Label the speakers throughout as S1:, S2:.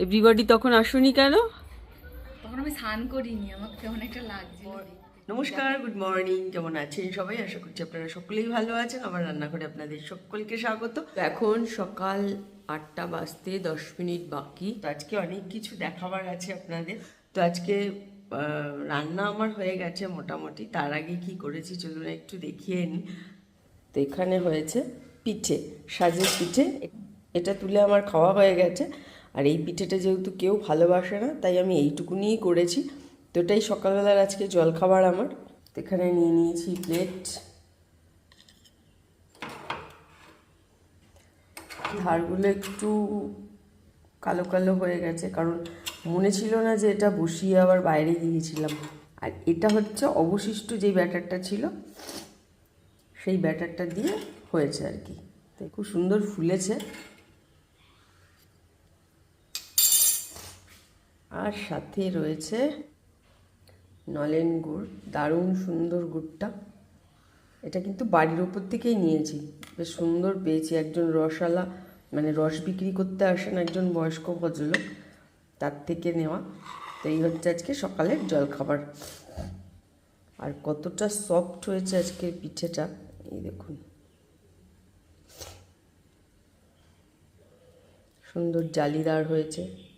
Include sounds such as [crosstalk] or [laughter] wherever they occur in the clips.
S1: Everybody তখন আসুনি কেন?
S2: তখন আমি স্নান করিনি আমাকে কেমন একটা লাগছে
S1: নমস্কার গুড মর্নিং কেমন আছেন সবাই? আশা করছি আপনারা সকলেই ভালো আছেন। আমার রান্নাঘরে আপনাদের সকলকে স্বাগত। এখন সকাল আটটা বাজতে দশ মিনিট বাকি। তো আজকে অনেক কিছু দেখাবার আছে আপনাদের। তো আজকে রান্না আমার হয়ে গেছে মোটামুটি। তার আগে কি করেছি চলুন একটু দেখিয়ে নিই তো এখানে হয়েছে পিঠে সাজের পিঠে। এটা তুলে আমার খাওয়া হয়ে গেছে। আর এই পিঠেটা যেহেতু কেউ ভালোবাসে না, তাই আমি এইটুকুনিই করেছি। তো এটাই সকালবেলার আজকে জলখাবার আমার। তো এখানে নিয়ে নিয়েছি প্লেট ধারগুলো একটু কালো কালো হয়ে গেছে, কারণ মনে ছিল না যে এটা বসিয়ে আবার বাইরে দিয়েছিলাম আর এটা হচ্ছে অবশিষ্ট যে ব্যাটারটা ছিল, সেই ব্যাটারটা দিয়ে হয়েছে আর কি। তাই খুব সুন্দর ফুলেছে। আর সাথে রয়েছে নলেন গুড়, দারুণ সুন্দর গুড়টা। এটা কিন্তু বাড়ির ওপর থেকেই নিয়েছি। বেশ সুন্দর পেয়েছি। একজন রসালা মানে রস বিক্রি করতে আসেন একজন বয়স্ক ভদ্রলোক, তার থেকে নেওয়া। তো এই হচ্ছে আজকে সকালের জলখাবার। আর কতটা সফট হয়েছে আজকে পিঠেটা, এই দেখুন। সুন্দর জালিদার হয়েছে।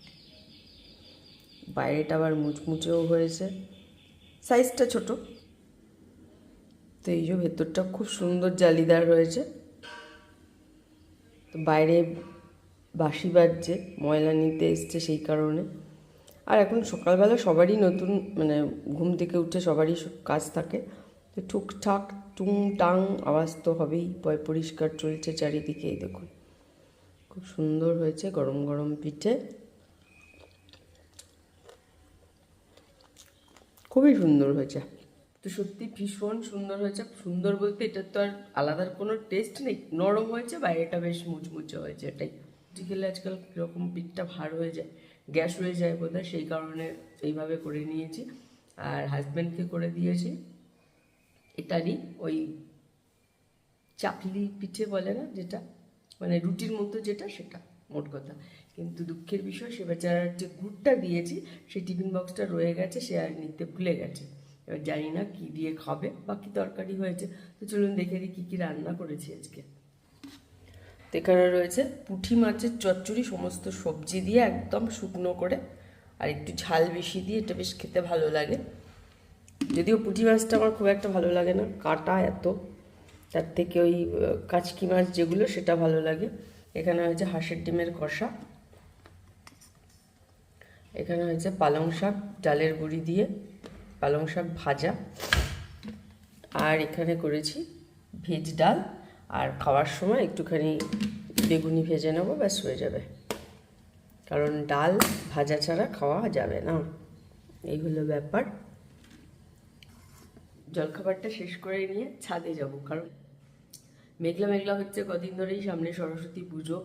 S1: বাইরেটা আবার মুচমুচেও হয়েছে। সাইজটা ছোট। তো এই যে ভেতরটা খুব সুন্দর জালিদার হয়েছে তো বাইরে বাসি বাজছে, ময়লা নিতে এসছে সেই কারণে। আর এখন সকালবেলা সবারই নতুন মানে ঘুম থেকে উঠে সবারই কাজ থাকে। তো টুকটাক টুং টাং আওয়াজ তো হবেই পয় পরিষ্কার চলছে চারিদিকে এই দেখুন। খুব সুন্দর হয়েছে গরম গরম পিঠে। খুবই সুন্দর হয়েছে। তো সত্যি ভীষণ সুন্দর হয়েছে। সুন্দর বলতে এটার তো আর আলাদার কোনো টেস্ট নেই। নরম হয়েছে, বাইরেটা বেশ মুচমুচে হয়েছে এটাই। খেলে আজকাল কীরকম পিঠটা ভার হয়ে যায়, গ্যাস হয়ে যায় বোধহয়, সেই কারণে এইভাবে করে নিয়েছি। আর হাজব্যান্ডকে করে দিয়েছি এটারই ওই চাকলি পিঠে বলে না যেটা? মানে রুটির মতো যেটা, সেটা, মোট কথা। কিন্তু দুঃখের বিষয়, সে বেচারার যে গুড়টা দিয়েছি, সেই টিফিন বক্সটা রয়ে গেছে, সে আর নিতে ভুলে গেছে। এবার জানি না কী দিয়ে খাবে বা কী তরকারি হয়েছে। তো চলুন দেখে দিই কী কী রান্না করেছি আজকে। এখানে রয়েছে পুঁটি মাছের চচ্চড়ি, সমস্ত সবজি দিয়ে একদম শুকনো করে, আর একটু ঝাল বেশি দিয়ে, এটা বেশ খেতে ভালো লাগে। যদিও পুঁটি মাছটা আমার খুব একটা ভালো লাগে না, কাটা এত। তার থেকে ওই কাচকি মাছ যেগুলো, সেটা ভালো লাগে। এখানে হয়েছে হাঁসের ডিমের কষা। এখানে হয়েছে পালং শাক, ডালের গুঁড়ি দিয়ে পালং শাক ভাজা। আর এখানে করেছি ভেজ ডাল। আর খাওয়ার সময় একটুখানি বেগুনি ভেজে নেব, ব্যাস হয়ে যাবে। কারণ ডাল ভাজা ছাড়া খাওয়া যাবে না। এই হলো ব্যাপার। জলখাবারটা শেষ করে নিয়ে ছাদে যাব, কারণ মেঘলা মেঘলা হচ্ছে, কদিন ধরেই সামনে সরস্বতী পুজো।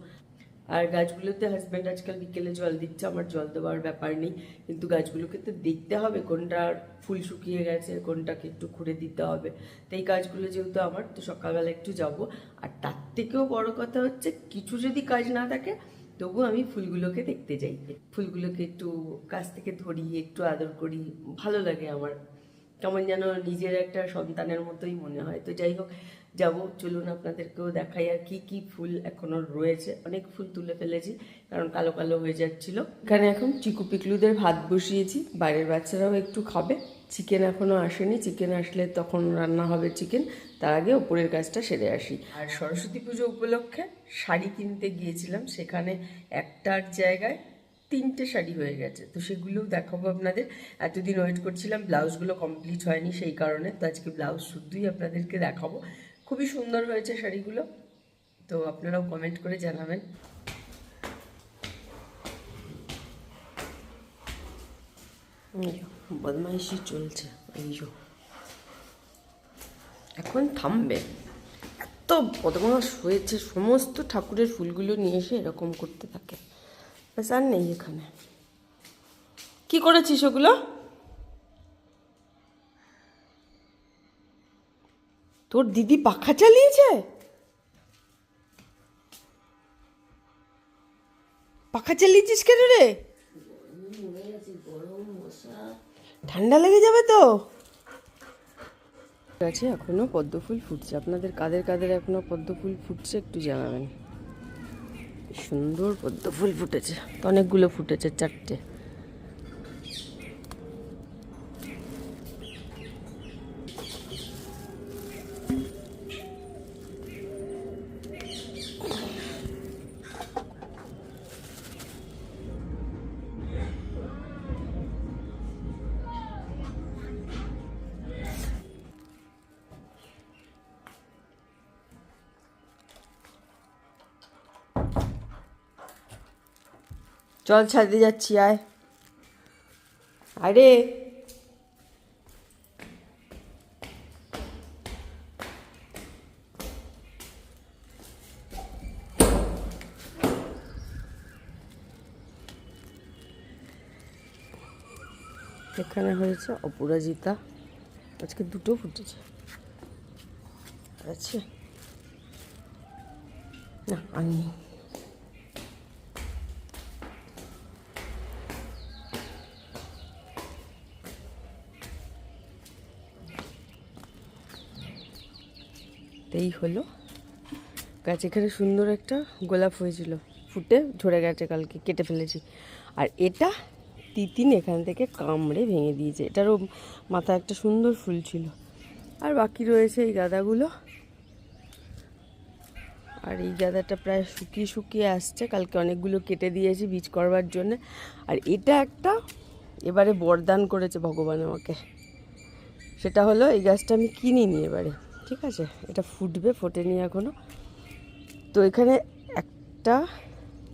S1: আর গাছগুলোতে হাজব্যান্ড আজকাল বিকেলে জল দিচ্ছে, আমার জল দেওয়ার ব্যাপার নেই। কিন্তু গাছগুলোকে তো দেখতে হবে কোনটা ফুল শুকিয়ে গেছে, কোনটাকে একটু খুঁড়ে দিতে হবে। তো এই কাজগুলো যেহেতু আমার, তো সকালবেলা একটু যাব। আর তার থেকেও বড় কথা হচ্ছে, কিছু যদি কাজ না থাকে তবু আমি ফুলগুলোকে দেখতে যাই। ফুলগুলোকে একটু কাছ থেকে ধরি একটু আদর করি, ভালো লাগে আমার। কেমন যেন নিজের একটা সন্তানের মতোই মনে হয়। তো যাই হোক যাব, চলুন আপনাদেরকেও দেখাই আর কি কি ফুল এখনও রয়েছে। অনেক ফুল তুলে ফেলেছি, কারণ কালো কালো হয়ে যাচ্ছিল। এখানে এখন চিকু পিকলুদের ভাত বসিয়েছি বাইরের বাচ্চারাও একটু খাবে। চিকেন এখনও আসেনি, চিকেন আসলে তখন রান্না হবে চিকেন, তার আগে ওপরের কাজটা সেরে আসি। আর সরস্বতী পুজো উপলক্ষে শাড়ি কিনতে গিয়েছিলাম, সেখানে একটার জায়গায় তিনটে শাড়ি হয়ে গেছে। তো সেগুলোও দেখাবো আপনাদের। এতদিন ওয়েট করছিলাম, ব্লাউজগুলো কমপ্লিট হয়নি সেই কারণে, তো আজকে ব্লাউজ শুদ্ধই আপনাদেরকে দেখাবো। খুবই সুন্দর হয়েছে শাড়িগুলো। তো আপনারাও কমেন্ট করে জানাবেন। বদমাইশি চলছে এখন থামবে। এত বদমাস হয়েছে, সমস্ত ঠাকুরের ফুলগুলো নিয়ে এসে এরকম করতে থাকে। ব্যাস, আর নেই এখানে। কি করেছিস ওগুলো? তোর দিদি পাখা চালিয়েছে?
S3: পাখা চালিয়েছিস কেন রে? ঠান্ডা লেগে যাবে তো।
S1: আছে, এখনও পদ্ম ফুল ফুটছে। আপনাদের কাদের কাদের এখনও পদ্ম ফুল ফুটছে একটু জানাবেন। সুন্দর পদ্ম ফুল ফুটেছে। অনেকগুলো ফুটেছে, চারটে।
S3: চল ছাদে যাচ্ছি আয়। আরে।
S1: এখানে হয়েছে অপরাজিতা আজকে দুটো ফুটেছে। আছে না আনি এই হলো। গাছ এখানে সুন্দর একটা গোলাপ হয়েছিল। ফুটে ঝরে গেছে কালকে, কেটে ফেলেছি। আর এটা তিতিন এখান থেকে কামড়ে ভেঙে দিয়েছে। এটারও মাথা একটা সুন্দর ফুল ছিল। আর বাকি রয়েছে এই গাঁদাগুলো। আর এই গাঁদাটা প্রায় শুকিয়ে শুকিয়ে আসছে। কালকে অনেকগুলো কেটে দিয়েছি বীজ করবার জন্য। আর এটা একটা এবারে বরদান করেছে ভগবান আমাকে। সেটা হলো এই গাছটা আমি কিনিনি এবারে। ঠিক আছে? এটা ফুটবে, ফোটেনি এখনও তো এখানে একটা,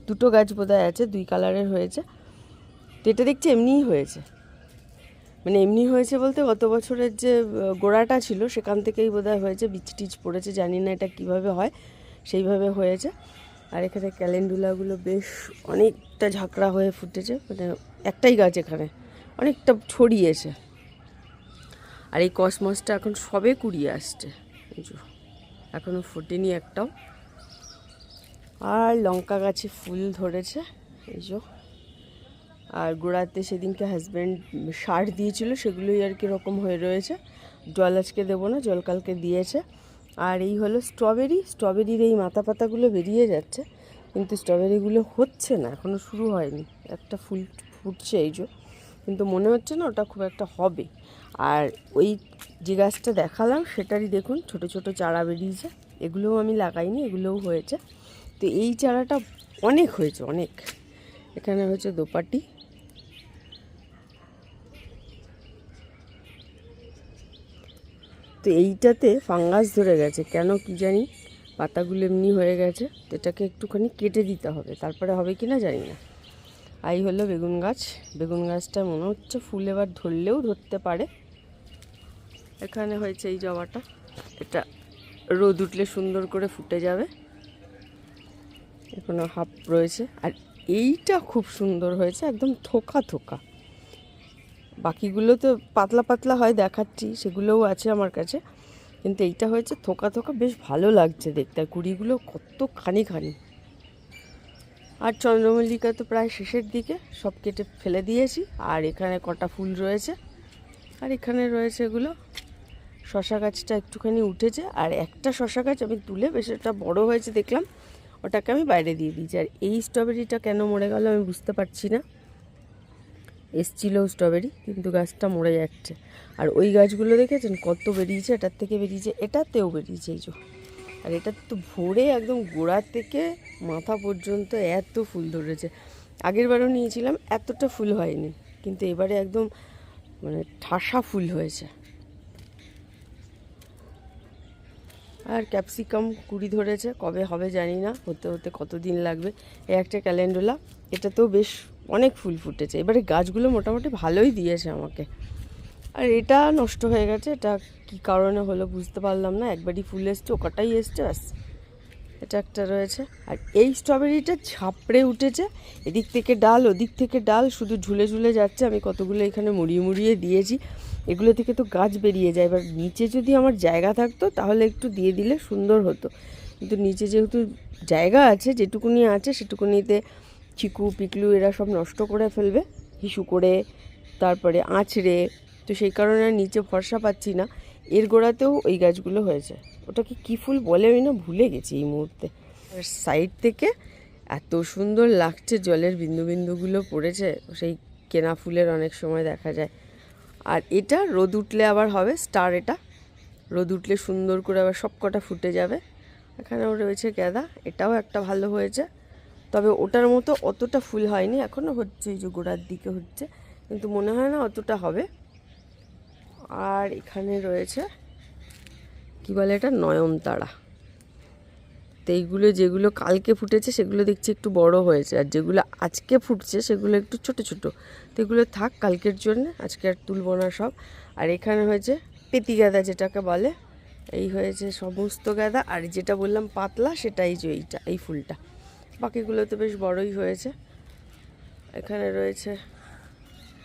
S1: দুটো গাছ বোধহয় আছে, দুই কালারের হয়েছে। তো এটা দেখছি এমনিই হয়েছে। মানে এমনি হয়েছে বলতে গত বছরের যে গোড়াটা ছিল, সেখান থেকেই বোধহয় হয়েছে, বীজ টিচ পড়েছে, জানি না এটা কীভাবে হয়, সেইভাবে হয়েছে। আর এখানে ক্যালেন্ডুলাগুলো বেশ অনেকটা ঝাঁকড়া হয়ে ফুটেছে মানে একটাই গাছ এখানে, অনেকটা ছড়িয়েছে। আর এই কসমসটা এখন সবে কুড়িয়ে আসছে। এখনও ফোটেনি একটাও। আর লঙ্কা গাছে ফুল ধরেছে, এই যে। আর গোড়াতে সেদিনকে হাজব্যান্ড সার দিয়েছিল, সেগুলোই আর কি রকম হয়ে রয়েছে। জল আজকে দেবো না, জল কালকে দিয়েছে। আর এই হলো স্ট্রবেরি স্ট্রবেরির এই মাথা পাতাগুলো বেরিয়ে যাচ্ছে, কিন্তু স্ট্রবেরিগুলো হচ্ছে না এখনও শুরু হয়নি। একটা ফুল ফুটছে এই যে, কিন্তু মনে হচ্ছে না ওটা খুব একটা হবে। আর ওই যে গাছটা দেখালাম, সেটারই দেখুন, ছোট ছোট চারা বেরিয়েছে। এগুলোও আমি লাগাইনি, এগুলোও হয়েছে। তো এই চারাটা অনেক হয়েছে, অনেক। এখানে হয়েছে দোপাটি। তো এইটাতে ফাঙ্গাস ধরে গেছে, কেন কি জানি? পাতাগুলো এমনি হয়ে গেছে, তো এটাকে একটুখানি কেটে দিতে হবে। তারপরে হবে কি না জানি না। আই হলো বেগুন গাছ। বেগুন গাছটা মনে হচ্ছে ফুল এবার ধরলেও ধরতে পারে। এখানে হয়েছে এই জবাটা এটা রোদ উঠলে সুন্দর করে ফুটে যাবে। এখনও হাফ রয়েছে। আর এইটা খুব সুন্দর হয়েছে, একদম থোকা থোকা। বাকিগুলো তো পাতলা পাতলা হয়, দেখাচ্ছি, সেগুলোও আছে আমার কাছে। কিন্তু এইটা হয়েছে থোকা থোকা, বেশ ভালো লাগছে দেখতে। আর কুড়িগুলো কত খানি খানি। আর চন্দ্রমল্লিকা তো প্রায় শেষের দিকে, সব কেটে ফেলে দিয়েছি। আর এখানে কটা ফুল রয়েছে। আর এখানে রয়েছে এগুলো। শশা গাছটা একটুখানি উঠেছে, আর একটা শশা গাছ আমি তুলে বেশ একটা বড় হয়েছে দেখলাম, ওটাকে আমি বাইরে দিয়ে দিয়েছি। আর এই স্ট্রবেরিটা কেন মরে গেল আমি বুঝতে পারছি না। এসছিল স্ট্রবেরি, কিন্তু গাছটা মরে যাচ্ছে। আর ওই গাছগুলো দেখেছেন? কত বেরিয়েছে, এটার থেকে বেরিয়েছে, এটাতেও বেরিয়েছে এই যে। আর এটা তো ভোরে একদম গোড়া থেকে মাথা পর্যন্ত এত ফুল ধরেছে। আগের বারও নিয়েছিলাম, এতটা ফুল হয়নি, কিন্তু এবারে একদম মানে ঠাসা ফুল হয়েছে। আর ক্যাপসিকাম কুড়ি ধরেছে, কবে হবে জানি না, হতে হতে কতদিন লাগবে। এই একটা ক্যালেন্ডুলা, এটাতেও বেশ অনেক ফুল ফুটেছে। এবারে গাছগুলো মোটামুটি ভালোই দিয়েছে আমাকে। আর এটা নষ্ট হয়ে গেছে, এটা কি কারণে হলো বুঝতে পারলাম না, একবারই ফুল এসছে, ওকাটাই এসছে, ব্যাস। এটা একটা রয়েছে। আর এই স্ট্রবেরিটা ঝাপড়ে উঠেছে। এদিক থেকে ডাল, ওদিক থেকে ডাল, শুধু ঝুলে ঝুলে যাচ্ছে। আমি কতগুলো এখানে মুড়িয়ে মুড়িয়ে দিয়েছি। এগুলো থেকে তো গাছ বেরিয়ে যায়। এবার নিচে যদি আমার জায়গা থাকতো, তাহলে একটু দিয়ে দিলে সুন্দর হতো। কিন্তু নিচে যেহেতু জায়গা আছে, যেটুকুনি আছে, সেটুকুনিতে চিকু, পিকলু, এরা সব নষ্ট করে ফেলবে। হিসু করে, তারপরে আঁচড়ে। তো সেই কারণে নিচে ভরসা পাচ্ছি না। এর গোড়াতেও ওই গাছগুলো হয়েছে। ওটাকে কী ফুল বলে আমি না ভুলে গেছি এই মুহূর্তে। সাইড থেকে এত সুন্দর লাগছে, জলের বিন্দু বিন্দুগুলো পড়েছে, সেই কেনা ফুলের অনেক সময় দেখা যায়। আর এটা রোদ উঠলে আবার হবে স্টার এটা। রোদ উঠলে সুন্দর করে আবার সব কটা ফুটে যাবে। এখানেও রয়েছে গ্যাদা এটাও একটা ভালো হয়েছে। তবে ওটার মতো অতটা ফুল হয়নি এখনও হচ্ছে, এই যে গোড়ার দিকে হচ্ছে। কিন্তু মনে হয় না অতটা হবে। আর এখানে রয়েছে কি বলে এটা? নয়নতারা। তো এইগুলো যেগুলো কালকে ফুটেছে, সেগুলো দেখছি একটু বড় হয়েছে। আর যেগুলো আজকে ফুটছে, সেগুলো একটু ছোট ছোট। তো এগুলো থাক, কালকের জন্য। আজকে আর তুলব না সব। আর এখানে হয়েছে পেতি গাঁদা, যেটাকে বলে। এই হয়েছে সমস্ত গাঁদা। আর যেটা বললাম পাতলা, সেটাই যে এইটা, এই ফুলটা। বাকিগুলো তো বেশ বড়ই হয়েছে। এখানে রয়েছে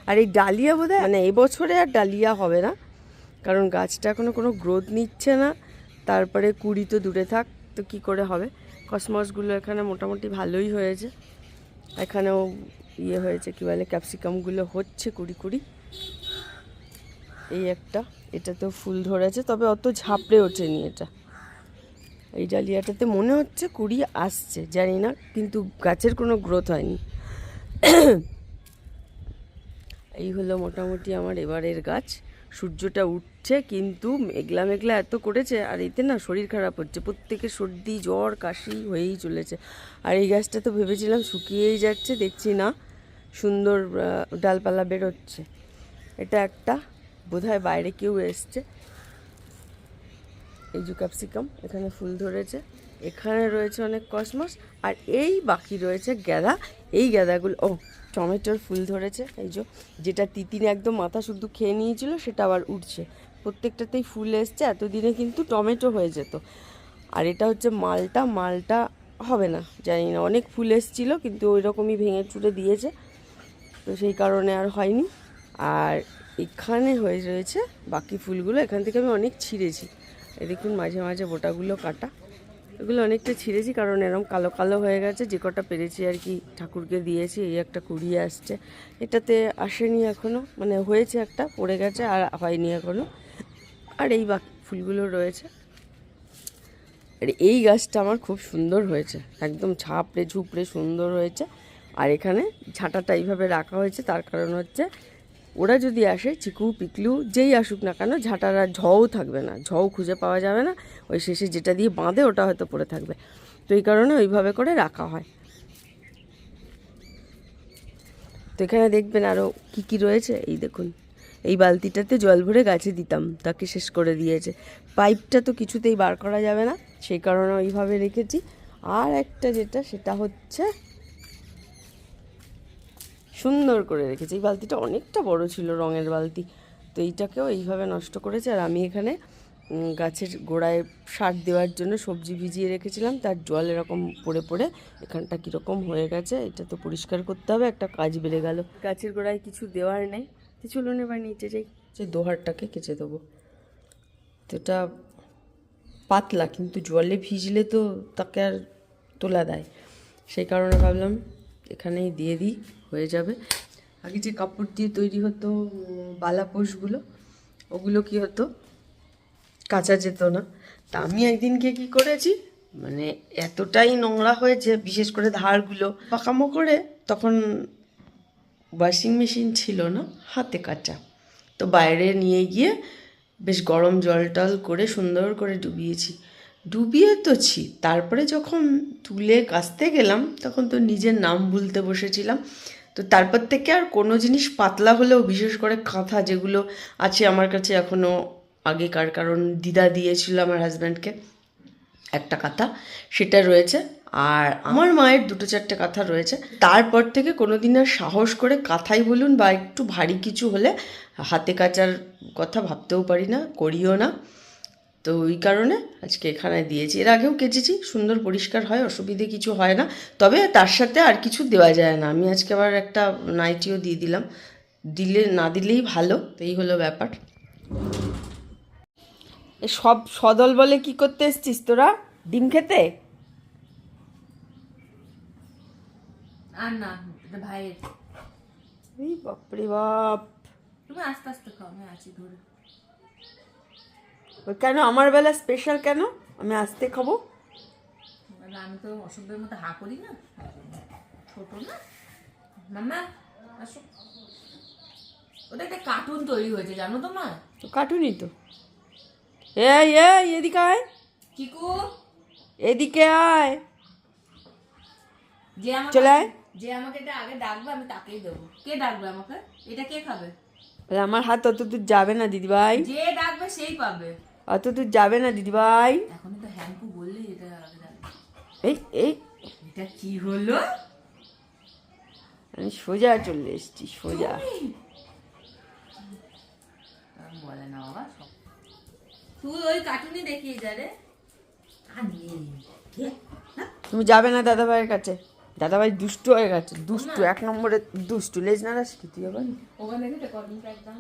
S1: আর এই ডালিয়া বোধ মানে এবছরে আর ডালিয়া হবে না। কারণ গাছটা এখনও কোনো গ্রোথ নিচ্ছে না, তারপরে কুড়ি তো দূরে থাক, তো কী করে হবে? কসমসগুলো এখানে মোটামুটি ভালোই হয়েছে। এখানেও ইয়ে হয়েছে, কী বলে ক্যাপসিকামগুলো হচ্ছে কুড়ি কুড়ি। এই একটা এটা তো ফুল ধরেছে, তবে অত ঝাপড়ে ওঠেনি এটা। এই ডালিয়াটাতে মনে হচ্ছে কুড়ি আসছে, জানি না, কিন্তু গাছের কোনো গ্রোথ হয়নি। এই হলো মোটামুটি আমার এবারের গাছ। সূর্যটা উঠছে কিন্তু মেঘলা মেঘলা এত করেছে আর এতে না শরীর খারাপ হচ্ছে। প্রত্যেকের সর্দি, জ্বর, কাশি হয়েই চলেছে। আর এই গাছটা তো ভেবেছিলাম শুকিয়েই যাচ্ছে, দেখছি না। সুন্দর ডালপালা বেরোচ্ছে। এটা একটা। বোধহয় বাইরে কেউ এসছে। এই যে ক্যাপসিকাম, এখানে ফুল ধরেছে। এখানে রয়েছে অনেক কসমস। আর এই বাকি রয়েছে গ্যাদা। এই গ্যাদাগুলো, ও, টমেটোর ফুল ধরেছে। এই যে, যেটা তিতিন একদম মাথা শুদ্ধ খেয়ে নিয়েছিল, সেটা আবার উঠছে। প্রত্যেকটাতেই ফুল এসছে, এতদিনে কিন্তু টমেটো হয়ে যেত। আর এটা হচ্ছে মালটা মালটা হবে না, জানি না, অনেক ফুল এসছিল, কিন্তু ওই রকমই ভেঙে চুড়ে দিয়েছে, তো সেই কারণে আর হয়নি। আর এখানে হয়ে রয়েছে বাকি ফুলগুলো, এখান থেকে আমি অনেক ছিঁড়েছি। এই দেখুন, মাঝে মাঝে বোটাগুলো কাটা। এগুলো অনেকটা ছিঁড়েছি, কারণ এরকম কালো কালো হয়ে গেছে, যে কটা পেরেছি আর কি ঠাকুরকে দিয়েছি, এই একটা কুড়িয়ে আসছে। এটাতে আসেনি এখনও মানে হয়েছে একটা, পড়ে গেছে আর হয়নি এখনও আর এই বাকি, ফুলগুলো রয়েছে। আর এই গাছটা আমার খুব সুন্দর হয়েছে। একদম ছাপড়ে ঝুপড়ে সুন্দর হয়েছে। আর এখানে ঝাঁটাটা এইভাবে রাখা হয়েছে। তার কারণ হচ্ছে ওরা যদি আসে, চিকু, পিকলু, যেই আসুক না কেন, ঝাঁটার ঝও থাকবে না। ঝও খুঁজে পাওয়া যাবে না। ওই শেষে যেটা দিয়ে বাঁধে, ওটা হয়তো পড়ে থাকবে। তো এই কারণে ওইভাবে করে রাখা হয়। তো এখানে দেখবেন আরও কী কী রয়েছে? এই দেখুন। এই বালতিটাতে জল ভরে গাছে দিতাম, তাকে শেষ করে দিয়েছে। পাইপটা তো কিছুতেই বার করা যাবে না, সেই কারণে ওইভাবে রেখেছি। আর একটা যেটা, সেটা হচ্ছে সুন্দর করে রেখেছি। এই বালতিটা অনেকটা বড় ছিল রঙের বালতি, তো এইটাকেও এইভাবে নষ্ট করেছে। আর আমি এখানে গাছের গোড়ায় সার দেওয়ার জন্য সবজি ভিজিয়ে রেখেছিলাম। তার জল এরকম পড়ে পড়ে এখানটা কীরকম হয়ে গেছে, এটা তো পরিষ্কার করতে হবে। একটা কাজ বেড়ে গেল। গাছের গোড়ায় কিছু দেওয়ার নেই। তো চলুন এবার নিচে যাই। যে দোহারটাকে কেচে দেবো। তো এটা পাতলা, কিন্তু জলে ভিজলে তো তাকে আর তোলা দেয়। সেই কারণে ভাবলাম এখানেই দিয়ে দিই, হয়ে যাবে। আগে যে কাপড় দিয়ে তৈরি হতো বালাপোষগুলো ওগুলো কি হতো? কাঁচা যেত না। তা আমি একদিনকে কি করেছি? মানে এতটাই নোংরা হয়েছে, বিশেষ করে ধারগুলো। পাকামো করে তখন ওয়াশিং মেশিন ছিল না, হাতে কাচা। তো বাইরে নিয়ে গিয়ে বেশ গরম জল টল করে সুন্দর করে ডুবিয়েছি। ডুবিয়ে তো ছি, তারপরে যখন তুলে কাচতে গেলাম, তখন তো নিজের নাম ভুলতে বসেছিলাম। তো তারপর থেকে আর কোনো জিনিস পাতলা হলেও, বিশেষ করে কাঁথা যেগুলো আছে আমার কাছে এখনও আগেকার, কারণ দিদা দিয়েছিল আমার হাজব্যান্ডকে একটা কাঁথা, সেটা রয়েছে। আর আমার মায়ের দুটো চারটে কাঁথা রয়েছে। তারপর থেকে কোনোদিন আর সাহস করে কাঁথাই বলুন বা একটু ভারী কিছু হলে হাতে কাচার কথা ভাবতেও পারি না, করিও না। তো ওই কারণে আজকে এখানে দিয়েছি। এর আগেও কেচেছি, সুন্দর পরিষ্কার হয়, অসুবিধে কিছু হয় না। তবে তার সাথে আর কিছু দেওয়া যায় না। আমি আজকে আবার একটা নাইটিও দিয়ে দিলাম। দিলে, না দিলেই ভালো, এই হলো ব্যাপার। সব সদল বলে কি করতে এসছিস তোরা? ডিম খেতে?
S2: আর না এটা ভাইয়ের।
S1: এই বাপরে বাপ।
S2: তুমি আস্তে আস্তে খাও আমি আছি ধরে।
S1: কেন আমার বেলা স্পেশাল কেন? আমি আসতে খাব?
S2: আমি তো অসভ্যের মতো হা করি না। ছোট না। মাম্মা আসো। ওটা একটা কার্টুন তৈরি হয়েছে জানো তো মা
S1: তো কাটুনি তো। এই এই এদিকে আয়।
S2: চিকু
S1: এদিকে আয়। চলে আয়।
S2: যে আমাকে এটা আগে ডাকবে আমি তাকেই দেবো। কে ডাকবে আমাকে? এটা কে খাবে?
S1: আমার হাত অত দূর যাবে না দিদিভাই।
S2: যে ডাকবে সেই পাবে।
S1: অত দূর যাবে না দিদিভাই।
S2: এখনই তো হ্যাম্পু বললি এটা আগে
S1: এই এই।
S2: এটা কি হলো?
S1: আমি সোজা চলে এসেছি সোজা।
S2: বলে না বাবা তুই ওই কার্টুনই দেখিয়ে যা রে। আর
S1: তুমি যাবে না দাদাভাইয়ের কাছে। দাদাভাই দুষ্টু হয়ে গেছে দুষ্টু এক নম্বরে দুষ্টু লেজ
S2: ওখানে দেখে কার্টুনটা একদম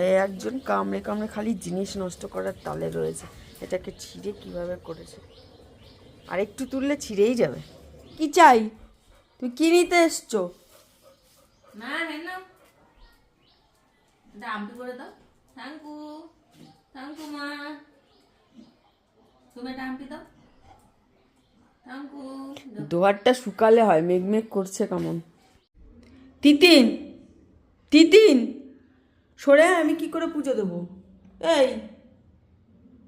S1: এই একজন কামড়ে কামড়ে খালি জিনিস নষ্ট করার তালে রয়েছে এটাকে ছিঁড়ে কীভাবে করেছে? আর একটু তুললে ছিঁড়েই যাবে। কি চাই? তুই কি নিতে এসছো?
S2: না হ্যাঁ না। করে দাও। Thank you. থ্যাংক ইউ মা। তুমি দাও।
S1: দোয়ারটা শুকালে হয় মেঘমেঘ করছে কেমন। তিতিন তিতিন, সরে আমি কি করে পুজো দেবো? এই,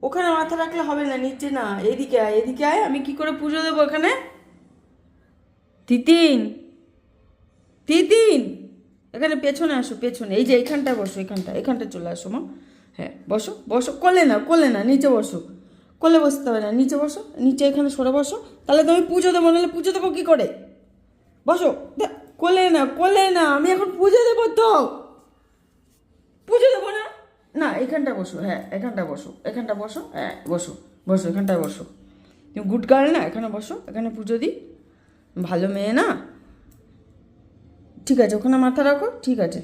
S1: ওখানে মাথা রাখলে হবে না, নিচে না, এদিকে আয় এদিকে আয়, আমি কি করে পুজো দেবো এখানে? তিতিন তিতিন, এখানে পেছনে আসো, পেছনে, এই যে এইখানটায় বসো, এখানটা এখানটা চলে আসো মা। হ্যাঁ বসো বসো, কোলে না কোলে না নিচে বসো। কোলে বসতে হবে না, নিচে বসো, নিচে এখানে সরে বসো তাহলে তুমি পুজো দেবো, নাহলে পুজো দেবো কী করে? বসো কোলে না কোলে না আমি এখন পুজো দেবো তো। পুজো দেবো না? না, এখানটা বসো হ্যাঁ এখানটা বসো এখানটা বসো হ্যাঁ বসো বসো এখানটায় বসো। তুমি গুড গার্ল না, এখানে বসো, এখানে পুজো দিই। ভালো মেয়ে না? ঠিক আছে, ওখানে মাথা রাখো, ঠিক আছে।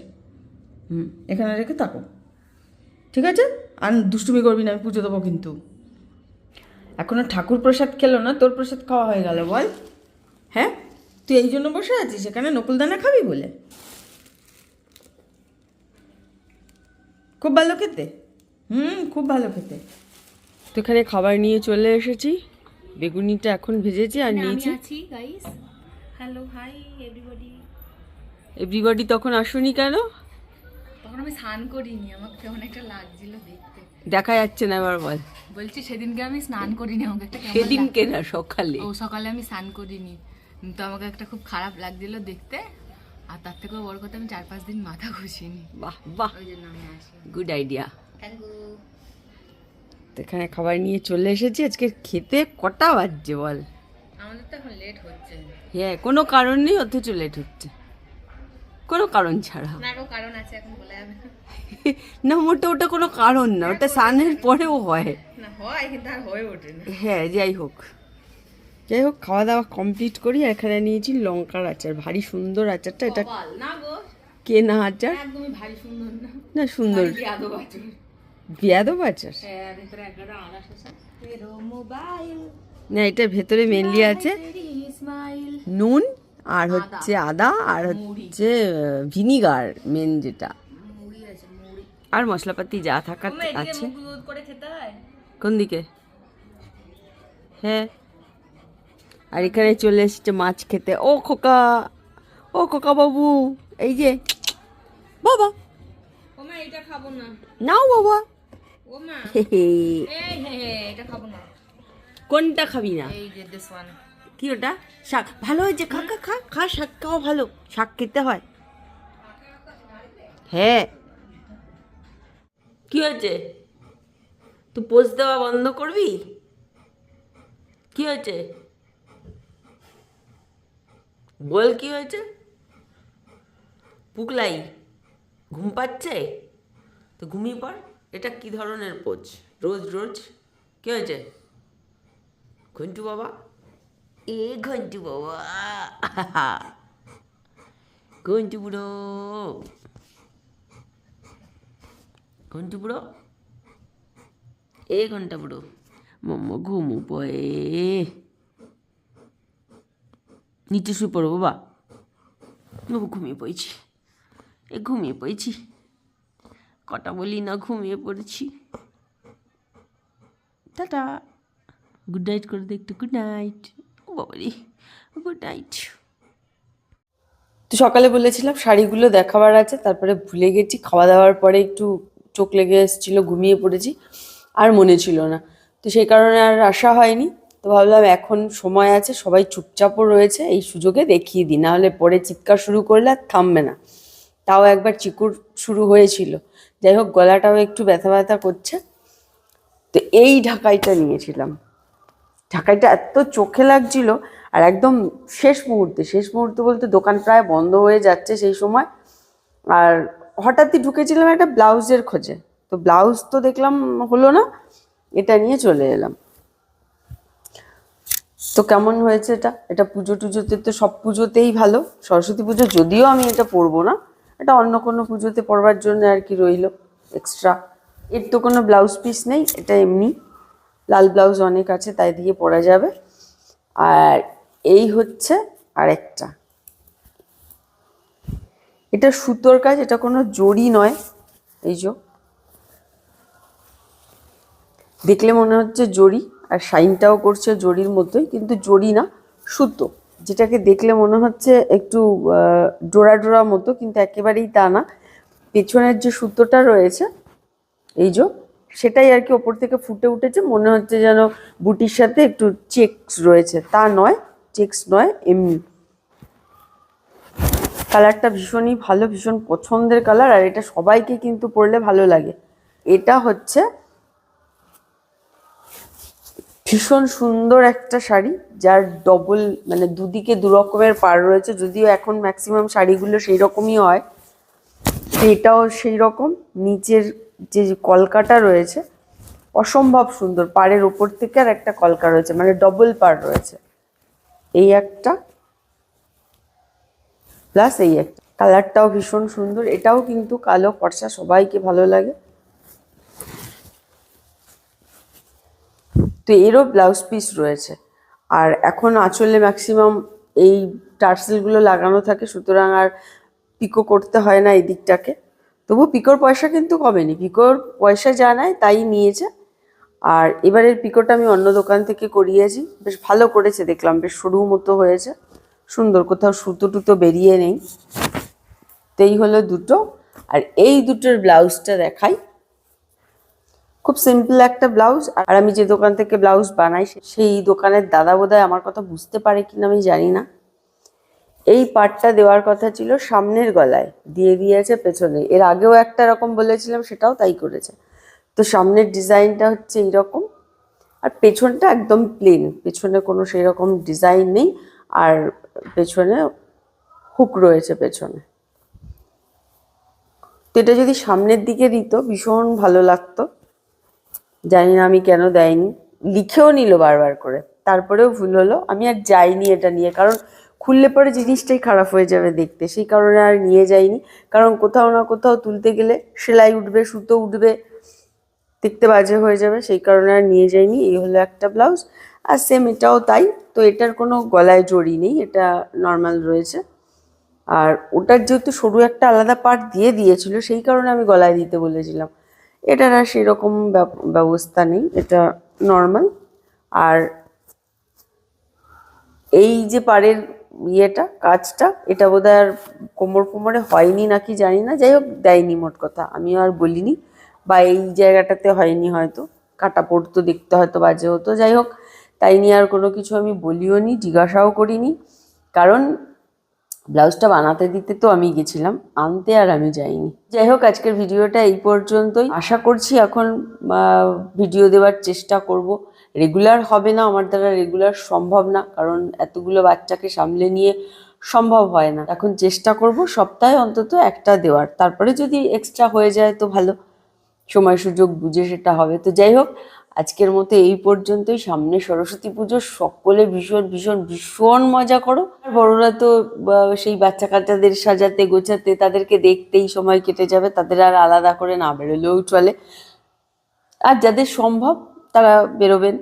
S1: হুম, এখানে রেখে থাকো। ঠিক আছে? আর দুষ্টুমি করবি না, আমি পুজো দেবো কিন্তু। এখনও ঠাকুর প্রসাদ খেলো না তোর প্রসাদ খাওয়া হয়ে গেল বল। হ্যাঁ? তুই এই জন্য বসে আছিস? এখানে নকুলদানা খাবি বলে? খুব ভালো খেতে? হুম খুব ভালো খেতে। তো এখানে খাবার নিয়ে চলে এসেছি। বেগুনিটা এখন ভেজেছি আর নিয়েছি।
S2: Guys hello hi everybody
S1: everybody তখন আসুনি কেন?
S2: তখন আমি স্নান করিনি আমাকে কেমন একটা লাগছিল দেখতে।
S1: দেখা যাচ্ছে না এবার বল।
S2: বলছি সেদিনকে আমি স্নান করিনি আমাকে একটা
S1: সেদিনকে না সকালে।
S2: ও সকালে আমি স্নান করিনি। তো আমাকে একটা খুব খারাপ লাগছিল দেখতে আর তার থেকেও বড় কথা আমি চার পাঁচ দিন মাথা ঘষিনি।
S1: বাহ বাহ।
S2: ওই জন্য আমি আসি
S1: গুড আইডিয়া
S2: থ্যাংক ইউ
S1: এখানে খাবার নিয়ে চলে এসেছি আজকে খেতে কটা বাজছে বল?
S2: আমাদের তো এখন লেট হচ্ছে।
S1: হ্যাঁ কোনো কারণ নেই অথচ লেট হচ্ছে। কোনো কারণ ছাড়া।
S2: না কারণ আছে এখন বলা না। [laughs]
S1: না মোটে ওটা কোনো কারণ না ওটা সানের পরেও হয়।
S2: না হয় কিন্তু আর হয়ে ওঠে না।
S1: হ্যাঁ যাই হোক। যাই হোক খাওয়া দাওয়া কমপ্লিট করি এখানে নিয়েছি লঙ্কার আচার ভারী সুন্দর আচারটা এটা
S2: কপাল না গো।
S1: কেনা আচার?
S2: ভারী না।
S1: না সুন্দর।
S2: আদো
S1: আচার।
S2: হ্যাঁ
S1: না এটা ভেতরে মেনলি আছে নুন আর হচ্ছে আদা আর হচ্ছে ভিনিগার মেন যেটা। আর মশলাপাতি যা থাকার আছে। কোন দিকে? হ্যাঁ। আর এখানে চলে এসেছে মাছ খেতে। ও খোকা ও খোকা বাবু এই যে বাবা।
S2: এটা খাব না।
S1: নাও বাবা। কোনটা খাবি না?
S2: এই যে দিস ওয়ান
S1: কি ওটা শাক। ভালো হয়েছে খা খা খা খা, শাক খাওয়া ভালো। শাক খেতে হয়। হ্যাঁ। কি হয়েছে? তুই পোজ দেওয়া বন্ধ করবি? কি হয়েছে? বল কি হয়েছে? পুকলাই, ঘুম পাচ্ছে? তো ঘুমিয়ে পড়। এটা কি ধরনের পোজ? রোজ রোজ? কি হয়েছে? ঘন্টু বাবা? এ ঘন্টু বাবা ঘন্টু বুড়ো ঘন্টু বুড়ো এ ঘণ্টা বুড়ো মম্ম ঘুমু পয়ে নিচে শুয়ে পড়ো বাবা বাবু ঘুমিয়ে পড়েছি এ ঘুমিয়ে পড়েছি কটা বলি না ঘুমিয়ে পড়েছি টাটা গুড নাইট করে দে একটু গুড নাইট বাবারি গুড নাইট তো সকালে বলেছিলাম শাড়িগুলো দেখাবার আছে, তারপরে ভুলে গেছি, খাওয়া দাওয়ার পরে একটু চোখ লেগে এসেছিল, ঘুমিয়ে পড়েছি, আর মনে ছিল না। তো সেই কারণে আর আসা হয়নি, তো ভাবলাম এখন সময় আছে, সবাই চুপচাপও রয়েছে, এই সুযোগে দেখিয়ে দিই নাহলে পরে চিৎকার শুরু করলে আর থামবে না। তাও একবার চিকুর শুরু হয়েছিল। যাই হোক, গলাটাও একটু ব্যথা ব্যথা করছে, তো এই ঢাকাইটা নিয়েছিলাম। ঢাকাইটা এত চোখে লাগছিল আর একদম শেষ মুহূর্তে শেষ মুহূর্তে বলতে দোকান প্রায় বন্ধ হয়ে যাচ্ছে সেই সময়। আর হঠাৎই ঢুকেছিলাম একটা ব্লাউজের খোঁজে। তো ব্লাউজ তো দেখলাম হলো না, এটা নিয়ে চলে এলাম। তো কেমন হয়েছে এটা? এটা পুজো টুজোতে তো সব পুজোতেই ভালো। সরস্বতী পুজো যদিও আমি এটা পরবো না, এটা অন্য কোনো পুজোতে পরবার জন্য আর কি রইল। এক্সট্রা এর তো কোনো ব্লাউজ পিস নেই, এটা এমনি। লাল ব্লাউজ অনেক আছে, তাই দিয়ে পরা যাবে। আর এই হচ্ছে আরেকটা। এটা সুতোর কাজ, এটা কোনো জড়ি নয়। এই যে। দেখলে মনে হচ্ছে জড়ি, আর শাইনটাও করছে জড়ির মতোই, কিন্তু জড়ি না, সুতো। যেটাকে দেখলে মনে হচ্ছে একটু ডোরা ডোরা মতো, কিন্তু একেবারেই তা না। পেছনের যে সুতোটা রয়েছে, এই যে। সেটাই আর কি ওপর থেকে ফুটে উঠেছে। মনে হচ্ছে যেন বুটির সাথে একটু চেকস রয়েছে। তা নয়, চেকস নয়, এমনি। কালারটা ভীষণই ভালো, ভীষণ পছন্দের কালার, আর এটা সবাইকে কিন্তু পরলে ভালো লাগে। এটা হচ্ছে ভীষণ সুন্দর একটা শাড়ি, যার ডবল মানে দুদিকে দু রকমের পাড় রয়েছে। যদিও এখন ম্যাক্সিমাম শাড়িগুলো সেই রকমই হয় এটাও সেই রকম নিচের যে কলকাটা রয়েছে, অসম্ভব সুন্দর। পাড়ের ওপর থেকে আর একটা কলকা রয়েছে মানে ডবল পাড় রয়েছে। এই একটা প্লাস এই একটা। কালারটাও ভীষণ সুন্দর, এটাও কিন্তু কালো ফর্সা, সবাইকে ভালো লাগে। তো এরও ব্লাউজ পিস রয়েছে। আর এখন আঁচলে ম্যাক্সিমাম এই টার্সেলগুলো লাগানো থাকে, সুতরাং আর পিকো করতে হয় না এই দিকটাকে। তবু পিকোর পয়সা কিন্তু কমেনি। পিকোর পয়সা যা নেয় তাই নিয়েছে। আর এবারের পিকোটা আমি অন্য দোকান থেকে করিয়েছি। বেশ ভালো করেছে, দেখলাম বেশ সরু মতো হয়েছে। সুন্দর, কোথাও সুতো টুতো বেরিয়ে নেই। তো হলো দুটো। আর এই দুটোর ব্লাউজটা দেখাই। খুব সিম্পল একটা ব্লাউজ। আর আমি যে দোকান থেকে ব্লাউজ বানাই সেই দোকানের দাদা বোধহয় আমার কথা বুঝতে পারে কিনা আমি জানি না। এই পার্টটা দেওয়ার কথা ছিল সামনের গলায়, দিয়ে দিয়েছে পেছনে। এর আগেও একটা রকম বলেছিলাম, সেটাও তাই করেছে। তো সামনের ডিজাইনটা হচ্ছে এইরকম, আর পেছনটা একদম প্লেন পেছনে কোনো সেই রকম ডিজাইন নেই, আর পেছনে হুক রয়েছে পেছনে। তো এটা যদি সামনের দিকে দিত, ভীষণ ভালো লাগতো। জানি না আমি কেন দেয়নি। লিখেও নিল বারবার করে। তারপরেও ভুল হলো। আমি আর যাইনি এটা নিয়ে, কারণ খুললে পরে জিনিসটাই খারাপ হয়ে যাবে দেখতে। সেই কারণে আর নিয়ে যাইনি। কারণ কোথাও না কোথাও তুলতে গেলে সেলাই উঠবে, সুতো উঠবে, দেখতে বাজে হয়ে যাবে। সেই কারণে আর নিয়ে যাইনি। এই হলো একটা ব্লাউজ। আর সেম এটাও তাই। তো এটার কোনো গলায় জড়ি নেই। এটা নর্মাল রয়েছে। আর ওটার যেহেতু সরু একটা আলাদা পার্ট দিয়ে দিয়েছিল, সেই কারণে আমি গলায় দিতে বলেছিলাম। এটার আর সেরকম ব্যব- ব্যবস্থা নেই। এটা নর্মাল আর এই যে পাড়ের ইয়েটা, কাজটা, এটা বোধহয় আর কোমর কোমরে হয়নি নাকি জানি না, যাই হোক দেয়নি মোট কথা, আমিও আর বলিনি, বা এই জায়গাটাতে হয়নি হয়তো, কাটা পড়তো দেখতে হয়তো বাজে হতো, যাই হোক, তাই নিয়ে আর কোনো কিছু আমি বলিও নি, জিজ্ঞাসাও করিনি, কারণ ব্লাউজটা বানাতে দিতে তো আমি গেছিলাম, আনতে আর আমি যাইনি। যাই হোক, আজকের ভিডিওটা এই পর্যন্তই, আশা করছি এখন ভিডিও দেওয়ার চেষ্টা করব রেগুলার হবে না, আমার দ্বারা রেগুলার সম্ভব না, কারণ এতগুলো বাচ্চাকে সামলে নিয়ে সম্ভব হয় না। এখন চেষ্টা করব সপ্তাহে অন্তত একটা দেওয়ার। তারপরে যদি এক্সট্রা হয়ে যায় তো ভালো। সময় সুযোগ বুঝে সেটা হবে। তো যাই হোক, আজকের মতো এই পর্যন্তই। সামনে সরস্বতী পুজো, সকলে ভীষণ ভীষণ ভীষণ মজা করো। আর বড়রা তো সেই বাচ্চা কাচ্চাদের সাজাতে, গোছাতে, তাদেরকে দেখতেই সময় কেটে যাবে। তাদের আর আলাদা করে না বেরোলেও চলে। আর যাদের সম্ভব তারা বেরোবেন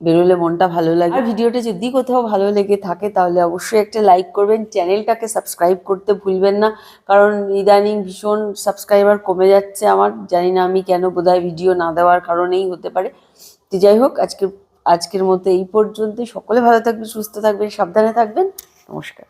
S1: বেরোলে মনটা ভালো লাগে। আর ভিডিওটা যদি কোথাও ভালো লেগে থাকে, তাহলে অবশ্যই একটা লাইক করবেন। চ্যানেলটাকে সাবস্ক্রাইব করতে ভুলবেন না, কারণ ইদানিং ভীষণ সাবস্ক্রাইবার কমে যাচ্ছে আমার। জানি না আমি কেন বোধহয় ভিডিও না দেওয়ার কারণেই হতে পারে। তো যাই হোক, আজকে, আজকের মতো এই পর্যন্তই। সকলে ভালো থাকবেন, সুস্থ থাকবেন, সাবধানে থাকবেন। নমস্কার।